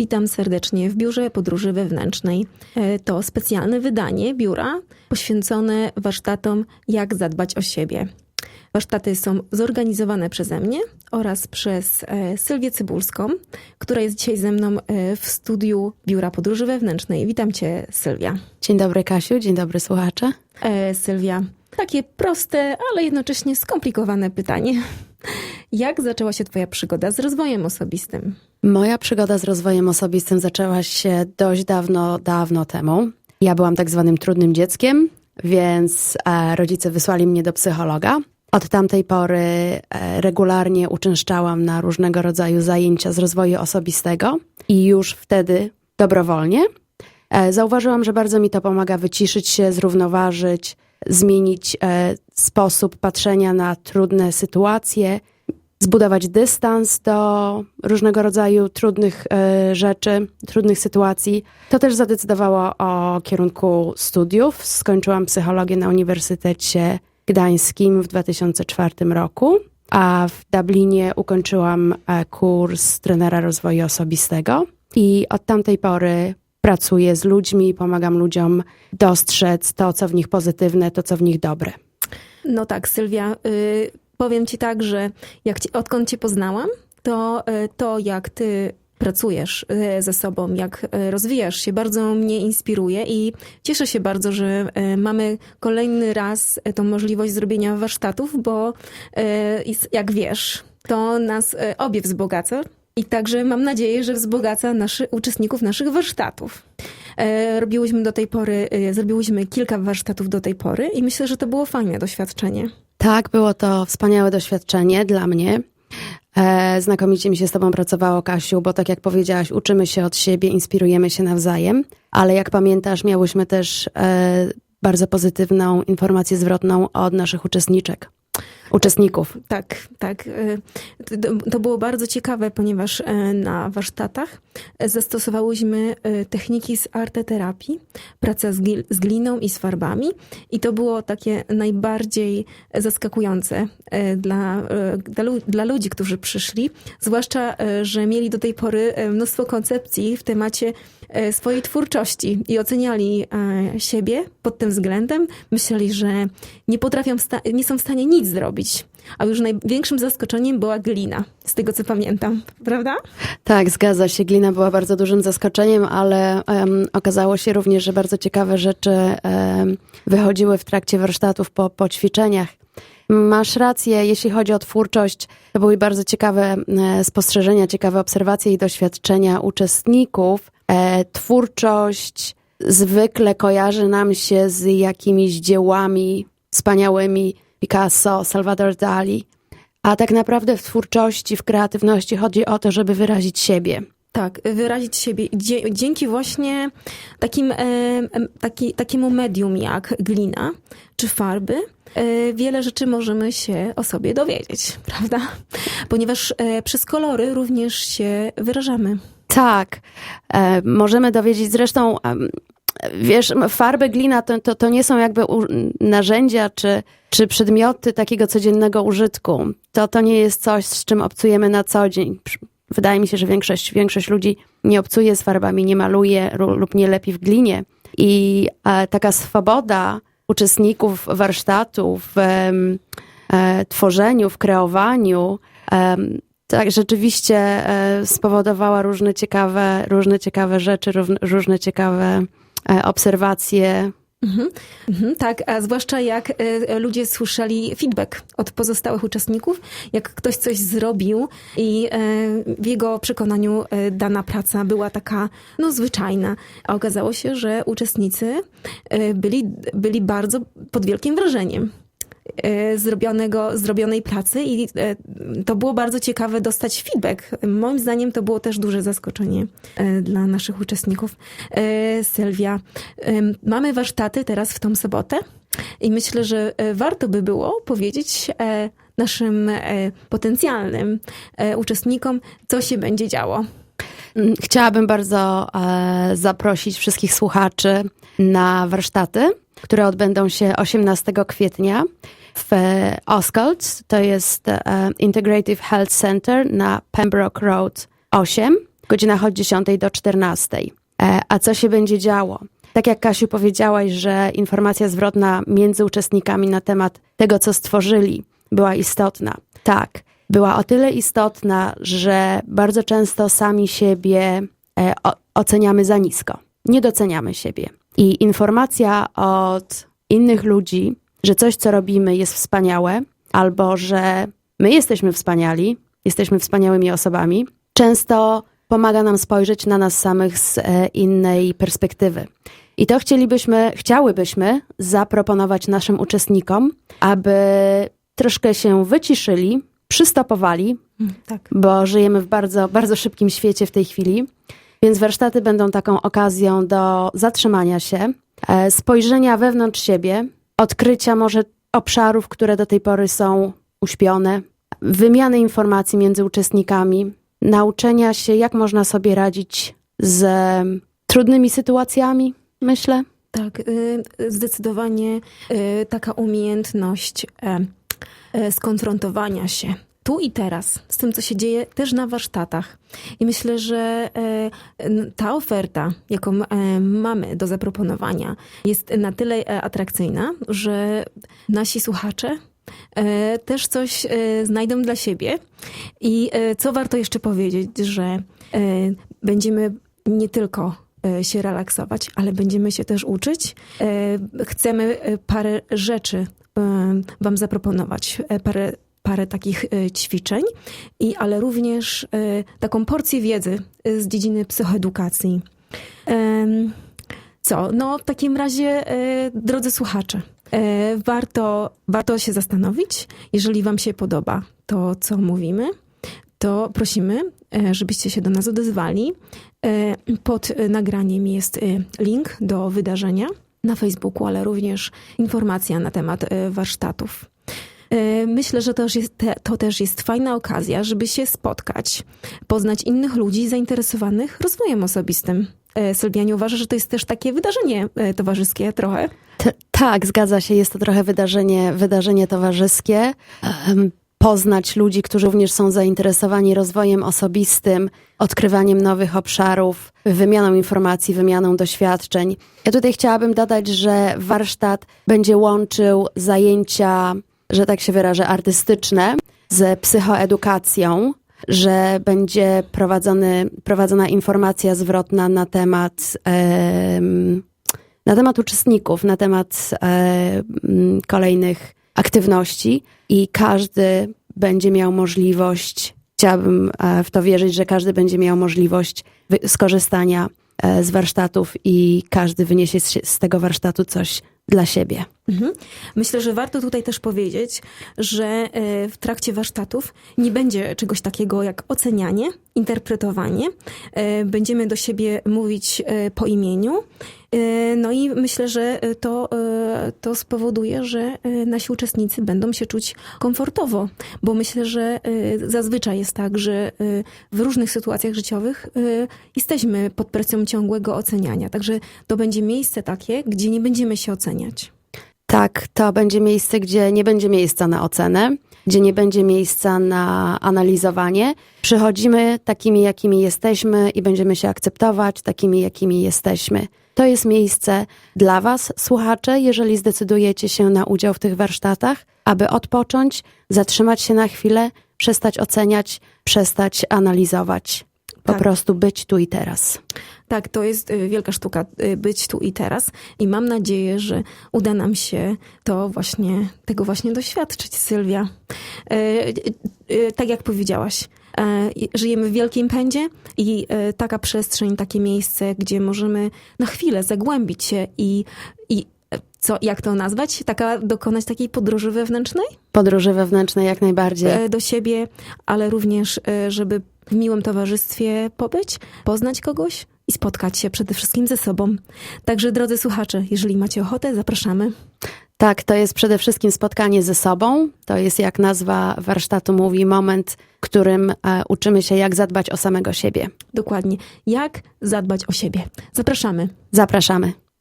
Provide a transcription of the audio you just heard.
Witam serdecznie w Biurze Podróży Wewnętrznej. E, To specjalne wydanie biura poświęcone warsztatom Jak zadbać o siebie. Warsztaty są zorganizowane przeze mnie oraz przez e, Sylwię Cybulską, która jest dzisiaj ze mną e, w studiu Biura Podróży Wewnętrznej. Witam Cię, Sylwia. Dzień dobry, Kasiu, dzień dobry, słuchacze. E, Sylwia, takie proste, ale jednocześnie skomplikowane pytanie. Jak zaczęła się Twoja przygoda z rozwojem osobistym? Moja przygoda z rozwojem osobistym zaczęła się dość dawno, dawno temu. Ja byłam tak zwanym trudnym dzieckiem, więc e, rodzice wysłali mnie do psychologa. Od tamtej pory e, regularnie uczęszczałam na różnego rodzaju zajęcia z rozwoju osobistego i już wtedy dobrowolnie e, zauważyłam, że bardzo mi to pomaga wyciszyć się, zrównoważyć, zmienić sposób patrzenia na trudne sytuacje, zbudować dystans do różnego rodzaju trudnych e, rzeczy, trudnych sytuacji. To też zadecydowało o kierunku studiów. Skończyłam psychologię na Uniwersytecie Gdańskim w 2004 roku, a w Dublinie ukończyłam e, kurs trenera rozwoju osobistego i od tamtej pory pracuję z ludźmi, pomagam ludziom dostrzec to, co w nich pozytywne, to, co w nich dobre. No tak, Sylwia, y, powiem ci tak, że jak ci, odkąd cię poznałam, to y, to, jak ty pracujesz y, ze sobą, jak y, rozwijasz się, bardzo mnie inspiruje i cieszę się bardzo, że mamy kolejny raz tą możliwość zrobienia warsztatów, bo jak wiesz, to nas obie wzbogaca. I także mam nadzieję, że wzbogaca naszy, uczestników naszych warsztatów. E, Robiłyśmy do tej pory, zrobiłyśmy kilka warsztatów do tej pory i myślę, że to było fajne doświadczenie. Tak, było to wspaniałe doświadczenie dla mnie. E, znakomicie mi się z Tobą pracowało, Kasiu, bo tak jak powiedziałaś, uczymy się od siebie, inspirujemy się nawzajem, ale jak pamiętasz, miałyśmy też e, bardzo pozytywną informację zwrotną od naszych uczestniczek, uczestników. Tak, tak. y, To- było bardzo ciekawe, ponieważ e, na warsztatach e, zastosowałyśmy e, techniki z arteterapii, praca z gliną i z farbami i to było takie najbardziej zaskakujące e, dla, e, dla, lu- dla ludzi, którzy przyszli, zwłaszcza, e, że mieli do tej pory e, mnóstwo koncepcji w temacie e, swojej twórczości i oceniali e, siebie pod tym względem. Myśleli, że nie potrafią, nie są w stanie nic zrobić. A już największym zaskoczeniem była glina, z tego co pamiętam, prawda? Tak, zgadza się. Glina była bardzo dużym zaskoczeniem, ale em, okazało się również, że bardzo ciekawe rzeczy em, wychodziły w trakcie warsztatów po, po ćwiczeniach. Masz rację, jeśli chodzi o twórczość, to były bardzo ciekawe e, spostrzeżenia, ciekawe obserwacje i doświadczenia uczestników. E, twórczość zwykle kojarzy nam się z jakimiś dziełami wspaniałymi Picasso, Salvador Dali. A tak naprawdę w twórczości, w kreatywności chodzi o to, żeby wyrazić siebie. Tak, wyrazić siebie dzięki właśnie takim, e, taki, takiemu medium jak glina czy farby. e, Wiele rzeczy możemy się o sobie dowiedzieć, prawda? Ponieważ przez kolory również się wyrażamy. Tak, e, możemy dowiedzieć. Zresztą, wiesz, farby, glina to, to, to nie są jakby u, narzędzia czy, czy przedmioty takiego codziennego użytku. To, to nie jest coś, z czym obcujemy na co dzień. Wydaje mi się, że większość, większość ludzi nie obcuje z farbami, nie maluje lub nie lepi w glinie. I e, taka swoboda uczestników warsztatu w e, tworzeniu, w kreowaniu, tak, rzeczywiście e, spowodowała różne ciekawe, różne ciekawe rzeczy, różne ciekawe e, obserwacje. Mhm. Mhm, tak, a zwłaszcza jak e, ludzie słyszeli feedback od pozostałych uczestników, jak ktoś coś zrobił i w jego przekonaniu dana praca była taka, no, zwyczajna. A okazało się, że uczestnicy byli, byli bardzo pod wielkim wrażeniem zrobionego, zrobionej pracy i e, to było bardzo ciekawe dostać feedback. Moim zdaniem to było też duże zaskoczenie e, dla naszych uczestników. Sylwia, mamy warsztaty teraz w tą sobotę i myślę, że warto by było powiedzieć naszym potencjalnym uczestnikom, co się będzie działo. Mm, Chciałabym bardzo e, zaprosić wszystkich słuchaczy na warsztaty, które odbędą się 18 kwietnia w e, Oscailt. To jest e, Integrative Health Center na Pembroke Road 8. godzinach od 10 do 14. E, A co się będzie działo? Tak jak Kasiu powiedziałaś, że informacja zwrotna między uczestnikami na temat tego, co stworzyli, była istotna. Tak, była o tyle istotna, że bardzo często sami siebie e, oceniamy za nisko. Nie doceniamy siebie. I informacja od innych ludzi, że coś, co robimy, jest wspaniałe, albo że my jesteśmy wspaniali, jesteśmy wspaniałymi osobami, często pomaga nam spojrzeć na nas samych z e, innej perspektywy. I to chcielibyśmy, chciałybyśmy zaproponować naszym uczestnikom, aby troszkę się wyciszyli, przystopowali, Mm, Tak. bo żyjemy w bardzo, bardzo szybkim świecie w tej chwili. Więc warsztaty będą taką okazją do zatrzymania się, e, spojrzenia wewnątrz siebie, odkrycia może obszarów, które do tej pory są uśpione, wymiany informacji między uczestnikami, nauczenia się, jak można sobie radzić z trudnymi sytuacjami, myślę. Tak, y, zdecydowanie y, taka umiejętność e, skonfrontowania się tu i teraz z tym, co się dzieje też na warsztatach. I myślę, że e, ta oferta, jaką e, mamy do zaproponowania, jest na tyle e, atrakcyjna, że nasi słuchacze e, też coś e, znajdą dla siebie. I e, co warto jeszcze powiedzieć, że e, będziemy nie tylko e, się relaksować, ale będziemy się też uczyć. E, Chcemy e, parę rzeczy e, Wam zaproponować, e, parę, parę takich e, ćwiczeń, i, ale również e, taką porcję wiedzy e, z dziedziny psychoedukacji. Co? No, w takim razie, e, drodzy słuchacze, e, warto, warto się zastanowić, jeżeli Wam się podoba to, co mówimy, to prosimy, e, żebyście się do nas odezwali. E, Pod e, nagraniem jest e, link do wydarzenia na Facebooku, ale również informacja na temat e, warsztatów. E, Myślę, że to też, jest, to też jest fajna okazja, żeby się spotkać, poznać innych ludzi zainteresowanych rozwojem osobistym. E, Sylwia, nie uważa, że to jest też takie wydarzenie towarzyskie trochę? T- tak, zgadza się. Jest to trochę wydarzenie, wydarzenie towarzyskie. Poznać ludzi, którzy również są zainteresowani rozwojem osobistym, odkrywaniem nowych obszarów, wymianą informacji, wymianą doświadczeń. Ja tutaj chciałabym dodać, że warsztat będzie łączył zajęcia, że tak się wyrażę, artystyczne z psychoedukacją, że będzie prowadzony, prowadzona informacja zwrotna na temat em, na temat uczestników, na temat e, kolejnych aktywności i każdy będzie miał możliwość, chciałabym e, w to wierzyć, że każdy będzie miał możliwość skorzystania e, z warsztatów i każdy wyniesie z tego warsztatu coś dla siebie. Mhm. Myślę, że warto tutaj też powiedzieć, że e, w trakcie warsztatów nie będzie czegoś takiego jak ocenianie, interpretowanie. E, Będziemy do siebie mówić e, po imieniu. No i myślę, że to, to spowoduje, że nasi uczestnicy będą się czuć komfortowo, bo myślę, że zazwyczaj jest tak, że w różnych sytuacjach życiowych jesteśmy pod presją ciągłego oceniania. Także to będzie miejsce takie, gdzie nie będziemy się oceniać. Tak, to będzie miejsce, gdzie nie będzie miejsca na ocenę, gdzie nie będzie miejsca na analizowanie. Przychodzimy takimi, jakimi jesteśmy i będziemy się akceptować takimi, jakimi jesteśmy. To jest miejsce dla Was, słuchacze, jeżeli zdecydujecie się na udział w tych warsztatach, aby odpocząć, zatrzymać się na chwilę, przestać oceniać, przestać analizować. Po Tak. prostu być tu i teraz. Tak, to jest y, wielka sztuka y, być tu i teraz i mam nadzieję, że uda nam się to właśnie, tego właśnie doświadczyć, Sylwia. E, y, Tak jak powiedziałaś, e, żyjemy w wielkim pędzie i e, taka przestrzeń, takie miejsce, gdzie możemy na chwilę zagłębić się i, i e, co, jak to nazwać? Taka, dokonać takiej podróży wewnętrznej? Podróży wewnętrzne jak najbardziej. e, do siebie, ale również, e, żeby miłym towarzystwie pobyć, poznać kogoś i spotkać się przede wszystkim ze sobą. Także drodzy słuchacze, jeżeli macie ochotę, zapraszamy. Tak, to jest przede wszystkim spotkanie ze sobą. To jest, jak nazwa warsztatu mówi, moment, w którym e, uczymy się, jak zadbać o samego siebie. Dokładnie. Jak zadbać o siebie. Zapraszamy. Zapraszamy.